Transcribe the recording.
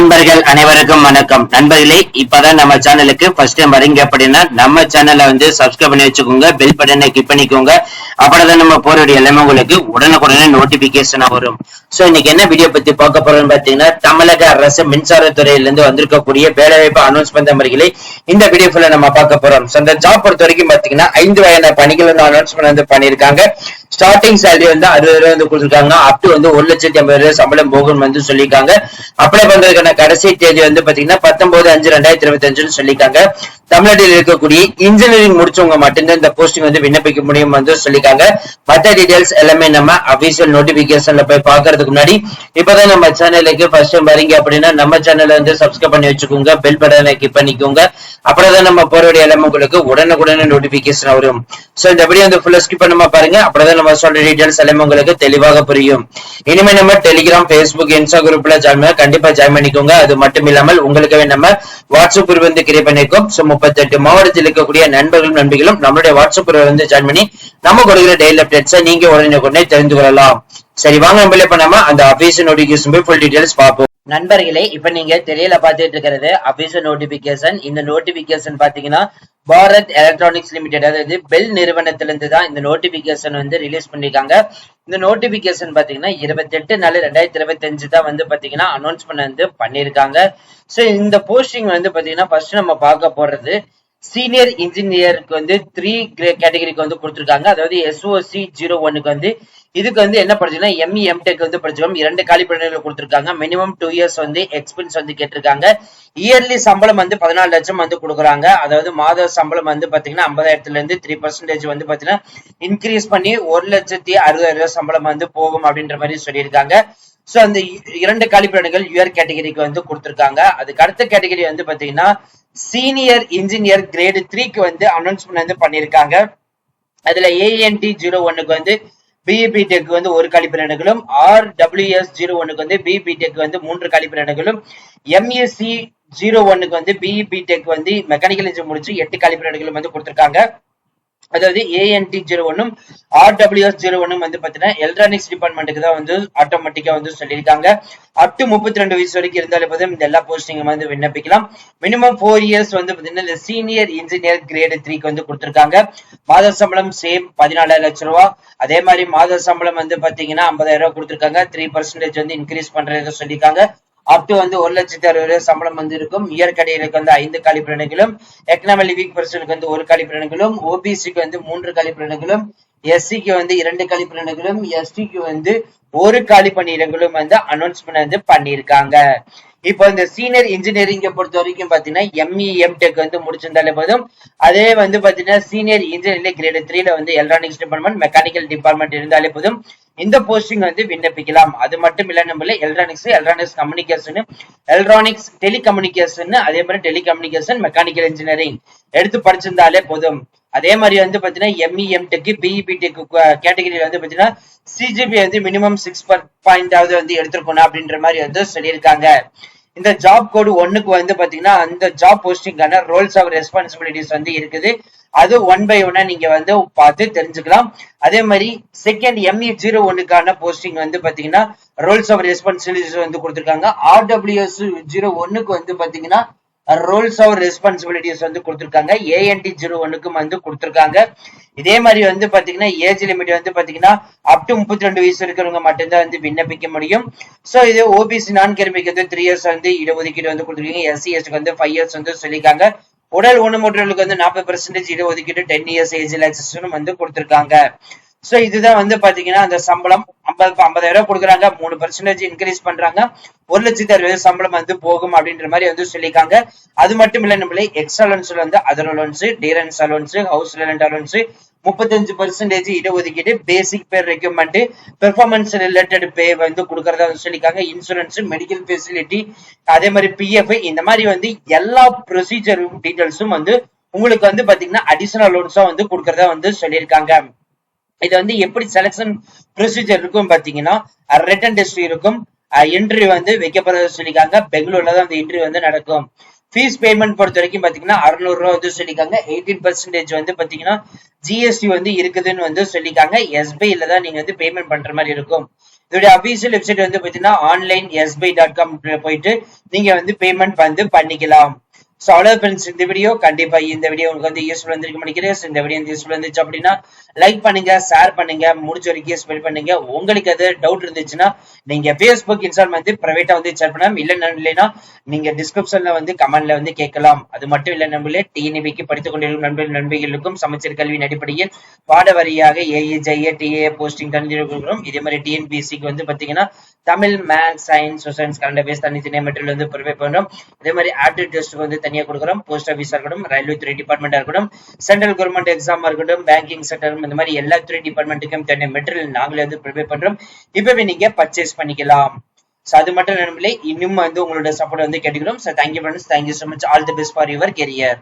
நண்பர்கள் அனைவருக்கும் வணக்கம். நண்பர்களே இப்பதான் நம்ம சேனலுக்கு ஃபர்ஸ்ட் டைம் வரீங்க அப்படின்னா நம்ம சேனலை வந்து சப்ஸ்கிரைப் பண்ணி வச்சுக்கோங்க பெல் பட்டனை கிளிக் பண்ணிக்கோங்க. அப்படிதான் நம்ம போறோடைய எல்லாமே உங்களுக்கு உடனுக்குடனே நோட்டிபிகேஷனா வரும். சோ இன்னைக்கு என்ன வீடியோ பத்தி பார்க்க போறோம்னு பாத்தீங்கன்னா தமிழக அரசு மின்சாரத்துறையில இருந்து வந்திருக்கக்கூடிய வேலைவாய்ப்பு அனௌன்ஸ் பண்ண முறைகளை இந்த வீடியோ ஃபுல்லா நம்ம பார்க்க போறோம். So, இந்த ஜாப் பொறுத்த வரைக்கும் பாத்தீங்கன்னா ஐந்து வகையான பணிகள் வந்து அனௌன்ஸ் பண்ணி பண்ணிருக்காங்க ஸ்டார்டிங் சேலரி வந்து அறுபது ரூபாய் வந்து கொடுத்துருக்காங்க. அப் டு வந்து ஒரு லட்சத்தி ஐம்பது ரூபாய் சம்பளம் போகும் வந்து சொல்லியிருக்காங்க. அப்ளை பண்றதுக்கான கடைசி தேதி வந்து பாத்தீங்கன்னா பத்தொன்பது அஞ்சு ரெண்டாயிரத்தி இருபத்தி அஞ்சுன்னு சொல்லியிருக்காங்க. தமிழ்நாட்டில் இருக்கக்கூடிய இன்ஜினியரிங் முடிச்சவங்க மட்டும்தான் இந்த போஸ்டிங் வந்து விண்ணப்பிக்க முடியும் வந்து சொல்லியிருக்காங்க. மத்த டீடைல்ஸ் எல்லாமே நம்ம அபிஷியல் நோட்டிபிகேஷன்ல போய் பாக்குறதுக்கு முன்னாடி இப்பதான் நம்ம சேனலுக்கு ஃபர்ஸ்ட் டைம் வரீங்க அப்படின்னா நம்ம சேனலை வந்து சப்ஸ்கிரைப் பண்ணி வச்சுக்கோங்க. பெல் பட்டனை கிளிக் பண்ணிக்கோங்க. அப்படிதான் நம்ம போறோடைய எல்லாமே உங்களுக்கு உடனுக்குடனே நோட்டிபிகேஷன் வரும். சோ இந்த வீடியோ வந்து ஃபுல்லா ஸ்கிப் பண்ணாம பாருங்க. அப்படிதான் நம்ம சொல்ற டீடைல்ஸ் எல்லாமே உங்களுக்கு தெளிவாக புரியும். இனிமே நம்ம டெலிகிராம் பேஸ்புக் இன்ஸ்டா குரூப்ல ஜாயின் பண்ண கண்டிப்பா ஜாயின் பண்ணிக்கோங்க. அது மட்டும் இல்லாமல் உங்களுக்கு நம்ம வாட்ஸ்அப் குரூப் வந்து கிரியேட் பண்ணிருக்கோம். சோ முப்பத்தெட்டு மாவட்டத்தில் இருக்கக்கூடிய நண்பர்களும் நண்பிகளும் நம்மளுடைய வாட்ஸ்அப் குரூப் வந்து ஜாயின் பண்ணி நம்ம கொடுக்குற டெய்லி அப்டேட்ஸை நீங்க உடனே உடனே தெரிந்து கொள்ளலாம். சரி வாங்க நம்மளே பண்ணாம அந்த அபிஷியல் நோட்டிபிகேஷன் போய் ஃபுல் டீடைல்ஸ் பார்ப்போம். நண்பர்களே இப்ப நீங்க தெரியல பாத்துட்டு இருக்கிறது அபிஷியல் நோட்டிபிகேஷன் இந்த நோட்டிபிகேஷன் பாத்தீங்கன்னா பாரத் எலக்ட்ரானிக்ஸ் லிமிடெட் அதாவது பெல் நிறுவனத்திலிருந்து தான் இந்த நோட்டிபிகேஷன் வந்து ரிலீஸ் பண்ணிருக்காங்க இந்த நோட்டிபிகேஷன் பாத்தீங்கன்னா இருபத்தி எட்டு நாலு ரெண்டாயிரத்தி இருபத்தி அஞ்சு தான் வந்து பாத்தீங்கன்னா அனௌன்ஸ்மெண்ட் வந்து பண்ணிருக்காங்க சோ இந்த போஸ்டிங் வந்து பாத்தீங்கன்னா ஃபர்ஸ்ட் நம்ம பார்க்க போறது சீனியர் இன்ஜினியருக்கு வந்து த்ரீ கேட்டகரிக்கு வந்து கொடுத்துருக்காங்க. அதாவது எஸ்ஓசி ஜீரோ ஒன்னுக்கு வந்து இதுக்கு வந்து என்ன படிச்சுன்னா எம்இ எம்டெக் வந்து படிச்சிருக்கோம் இரண்டு காலி பணிகள் கொடுத்துருக்காங்க. மினிமம் டூ இயர்ஸ் வந்து எக்ஸ்பீரியன்ஸ் வந்து கேட்டிருக்காங்க. இயர்லி சம்பளம் வந்து பதினாலு லட்சம் வந்து கொடுக்குறாங்க. அதாவது மாத சம்பளம் வந்து பாத்தீங்கன்னா ஐம்பதாயிரத்துல இருந்து த்ரீ பர்சன்டேஜ் வந்து பாத்தீங்கன்னா இன்க்ரீஸ் பண்ணி ஒரு லட்சத்தி அறுபதாயிரம் ரூபாய் சம்பளம் வந்து போகும் அப்படின்ற மாதிரி சொல்லியிருக்காங்க. ஸோ அந்த இரண்டு கழிப்பிடங்கள் யுவர் கேட்டகரிக்கு வந்து கொடுத்துருக்காங்க. அதுக்கு அடுத்த கேட்டகரி வந்து பாத்தீங்கன்னா சீனியர் இன்ஜினியர் கிரேடு த்ரீக்கு வந்து அனௌன்ஸ்மெண்ட் வந்து பண்ணியிருக்காங்க. அதுல ஏஎன்டி ஜீரோ ஒன்னுக்கு வந்து பிஇபி டெக் வந்து ஒரு கழிப்பிடங்களும் ஆர் டபிள்யூஎஸ் ஜீரோ ஒன்னுக்கு வந்து பிஇபி டெக் வந்து மூன்று கழிப்பிடங்களும் எம்யூசி ஜீரோ ஒன்னுக்கு வந்து பிஇபி டெக் வந்து மெக்கானிக்கல் இன்ஜினியர் முடிச்சு எட்டு கழிப்பிடங்களும் வந்து கொடுத்துருக்காங்க. அதாவது ஏஎன்டி ஜீரோ ஒன்னும் ஆர்டபிள்யூஎஸ் ஜீரோ ஒன்னும் வந்து பாத்தீங்கன்னா எலக்ட்ரானிக்ஸ் டிபார்ட்மெண்ட்டுக்கு தான் வந்து ஆட்டோமேட்டிக்கா வந்து சொல்லியிருக்காங்க. அப் டு முப்பத்தி ரெண்டு வயசு வரைக்கும் இருந்தாலே போதும் இந்த எல்லா போஸ்டிங்கும் வந்து விண்ணப்பிக்கலாம். மினிமம் ஃபோர் இயர்ஸ் வந்து பாத்தீங்கன்னா சீனியர் இன்ஜினியர் கிரேடு த்ரீக்கு வந்து கொடுத்துருக்காங்க. மாத சம்பளம் சேம் பதினாலாயிரம் லட்சம் ரூபா. அதே மாதிரி மாத சம்பளம் வந்து பாத்தீங்கன்னா ஐம்பதாயிரம் ரூபா கொடுத்துருக்காங்க. த்ரீ பர்சன்டேஜ் வந்து இன்க்ரீஸ் பண்றதை சொல்லியிருக்காங்க. அப் டு வந்து ஒரு லட்சத்தி அறுபது சம்பளம் வந்து இருக்கும் இயர் கடையிலுக்கு வந்து ஐந்து கழிப்பிடங்களும் எக்கனாமிக் வீக் பர்சனுக்கு வந்து ஒரு கழிப்பிடங்களும் ஓபிசிக்கு வந்து மூன்று கழிப்பிடங்களும் எஸ்சிக்கு வந்து இரண்டு கழிப்பிடங்களும் எஸ்டிக்கு வந்து ஒரு காலி பணியிடங்களும் வந்து அனௌன்ஸ்மெண்ட் வந்து பண்ணியிருக்காங்க. இப்போ இந்த சீனியர் இன்ஜினியரிங்க பொறுத்த வரைக்கும் பாத்தீங்கன்னா எம்இ எம்டெக் வந்து முடிச்சிருந்தாலே போதும். அதே வந்து பாத்தீங்கன்னா சீனியர் இன்ஜினியரிங் கிரேட் த்ரீல வந்து எலக்ட்ரானிக்ஸ் டிபார்ட்மெண்ட் மெக்கானிக்கல் டிபார்ட்மெண்ட் இருந்தாலே போதும். இந்த போஸ்டிங் வந்து விண்ணப்பிக்கலாம். அது மட்டும் இல்ல நம்மள electronics electronics communication electronics telecommunication அதே மாதிரி டெலிகம்யூனிகேஷன் மெக்கானிக்கல் இன்ஜினியரிங் எடுத்து படிச்சிருந்தாலே போதும். அதே மாதிரி வந்து பாத்தீங்கன்னா எம்இ எம்டெக் பிஇபி டெக் கேட்டகரியில வந்து பாத்தீங்கன்னா சிஜிபி வந்து மினிமம் சிக்ஸ் பாயிண்டாவது வந்து எடுத்திருக்கணும் அப்படின்ற மாதிரி வந்து சொல்லியிருக்காங்க. இந்த ஜாப் கோடு ஒன்னுக்கு வந்து பாத்தீங்கன்னா அந்த ஜாப் போஸ்டிங்கான ரோல்ஸ் ஆஃப் ரெஸ்பான்சிபிலிட்டிஸ் வந்து இருக்குது. அது ஒன் பை ஒன்னா நீங்க வந்து பார்த்து தெரிஞ்சுக்கலாம். அதே மாதிரி செகண்ட் எம்இ ஜீரோ ஒன்னுக்கான போஸ்டிங் வந்து பாத்தீங்கன்னா ரோல்ஸ் ஆஃப் ரெஸ்பான்சிபிலிட்டிஸ் வந்து கொடுத்திருக்காங்க. ஆர்டபிள்யூஎஸ் ஜீரோ ஒன்னுக்கு வந்து பாத்தீங்கன்னா ரோல்ஸ் ஆஃப் ரெஸ்பான்சிபிலிட்டிஸ் வந்து கொடுத்திருக்காங்க. ஏஎன்டி ஜீரோ ஒன்னுக்கும் வந்து கொடுத்துருக்காங்க. இதே மாதிரி வந்து பாத்தீங்கன்னா ஏஜ் லிமிட் வந்து பாத்தீங்கன்னா அப் டு முப்பத்தி ரெண்டு வயசு இருக்கிறவங்க மட்டும்தான் வந்து விண்ணப்பிக்க முடியும். சோ இது ஓபிசி நான் கிருமிக்கு வந்து த்ரீ இயர்ஸ் வந்து இடஒதுக்கீடு வந்து கொடுத்துருக்கீங்க. எஸ்சி எஸ்டிக்கு வந்து ஃபைவ் இயர்ஸ் வந்து சொல்லியிருக்காங்க. உடல் ஊனமுற்றவர்களுக்கு வந்து நாற்பது பெர்சன்டேஜ் இடஒதுக்கீடு டென் இயர்ஸ் ஏஜ் ரிலாக்ஸேஷனும் வந்து கொடுத்துருக்காங்க. சோ இதுதான் வந்து பாத்தீங்கன்னா அந்த சம்பளம். ஐம்பது ஐம்பதாயிரம் ரூபாய் கொடுக்குறாங்க. மூணு பர்சன்டேஜ் இன்க்ரீஸ் பண்றாங்க. ஒரு லட்சத்தி அறுபது சம்பளம் வந்து போகும் அப்படின்ற மாதிரி வந்து சொல்லியிருக்காங்க. அது மட்டும் இல்ல நம்மளே எக்ஸ்ட்ரா லோன்ஸ்ல வந்து other allowance dearness allowance house rent allowance முப்பத்தஞ்சு பெர்சன்டேஜ் இடஒதுக்கீடு பேசிக் பே ரெக்யூப்மெண்ட் பெர்ஃபார்மன்ஸ் ரிலேட்டட் பே வந்து கொடுக்கறதா வந்து சொல்லியிருக்காங்க. இன்சூரன்ஸ் மெடிக்கல் ஃபெசிலிட்டி அதே மாதிரி பிஎஃப் இந்த மாதிரி வந்து எல்லா ப்ரொசீஜரும் டீட்டெயில்ஸும் வந்து உங்களுக்கு வந்து பாத்தீங்கன்னா அடிஷனல் லோன்ஸா வந்து கொடுக்கறதா வந்து சொல்லியிருக்காங்க. இது வந்து எப்படி செலெக்ஷன் ப்ரொசீஜர் இருக்கும் பாத்தீங்கன்னா ரிட்டன் டெஸ்ட் இருக்கும். இன்டர்வியூ வந்து வைக்கப்படுறது சொல்லியிருக்காங்க. பெங்களூர்ல தான் அந்த இன்டர்வியூ வந்து நடக்கும். ஃபீஸ் பேமெண்ட் பொறுத்த வரைக்கும் பாத்தீங்கன்னா அறுநூறு ரூபா வந்து சொல்லியிருக்காங்க. எயிட்டீன் பர்சன்டேஜ் வந்து பாத்தீங்கன்னா ஜிஎஸ்டி வந்து இருக்குதுன்னு வந்து சொல்லியிருக்காங்க. எஸ்பிஐல தான் நீங்க வந்து பேமெண்ட் பண்ற மாதிரி இருக்கும். இதோட அபிஷியல் வெப்சைட் வந்து பாத்தீங்கன்னா ஆன்லைன் எஸ்பிஐ டாட் காம் போயிட்டு நீங்க வந்து பேமெண்ட் வந்து பண்ணிக்கலாம். ஸோ அவ்வளோ ஃப்ரெண்ட்ஸ் இந்த வீடியோ கண்டிப்பா இந்த வீடியோ உங்களுக்கு வந்து யூஸ்ஃபுல் வந்திருக்கு நினைக்கிறேன். So, இந்த வீடியோ வந்து யூஸ்ஃபுல் இருந்துச்சு அப்படின்னா லைக் பண்ணுங்க ஷேர் பண்ணுங்க முடிஞ்ச வரைக்கும் ஸ்பெல் பண்ணுங்க. உங்களுக்கு அது டவுட் இருந்துச்சுன்னா நீங்க ஃபேஸ்புக் இன்ஸ்டால் வந்து பிரைவேட்டா வந்து சேட் பண்ணலாம். இல்ல இல்லைன்னா நீங்க டிஸ்கிரிப்ஷன்ல வந்து கமெண்ட்ல வந்து கேட்கலாம். அது மட்டும் இல்ல நண்பர்களே டிஎன்பிக்கு படித்துக் கொண்டிருக்கும் நண்பர்கள் நண்பர்களுக்கும் சமச்சீர் கல்வியின் அடிப்படையில் பாட வரியாக ஏஏ டிஏ போஸ்டிங் தந்திருக்கிறோம் இதே மாதிரி டிஎன்பிசிக்கு வந்து பாத்தீங்கன்னா Tamil maths science science current base தனித்தனியாக மெட்டீரியல் வந்து ப்ரிப்பேர் பண்றோம். இதே மாதிரி ஆப்டிட் டெஸ்ட் வந்து தனியாக கொடுக்குறோம். போஸ்ட் ஆஃபீஸாக இருக்கட்டும் ரயில்வே துறை டிபார்ட்மெண்ட்டாக இருக்கட்டும் சென்ட்ரல் கவர்மெண்ட் எக்ஸாம் இருக்கட்டும் பேங்கிங் செக்டர் இந்த மாதிரி எல்லா துறை டிபார்ட்மெண்ட்டுக்கும் தனிய மெட்டீரியல் நாங்களே வந்து ப்ரிப்பேர் பண்றோம். இப்பவே நீங்க பர்ச்சேஸ் பண்ணிக்கலாம். ஸோ அது மட்டும் நினைவில்லை இன்னும் வந்து உங்களோட சப்போர்ட் வந்து கேட்டுக்கிறோம். So thank you friends thank you so much all the best for your career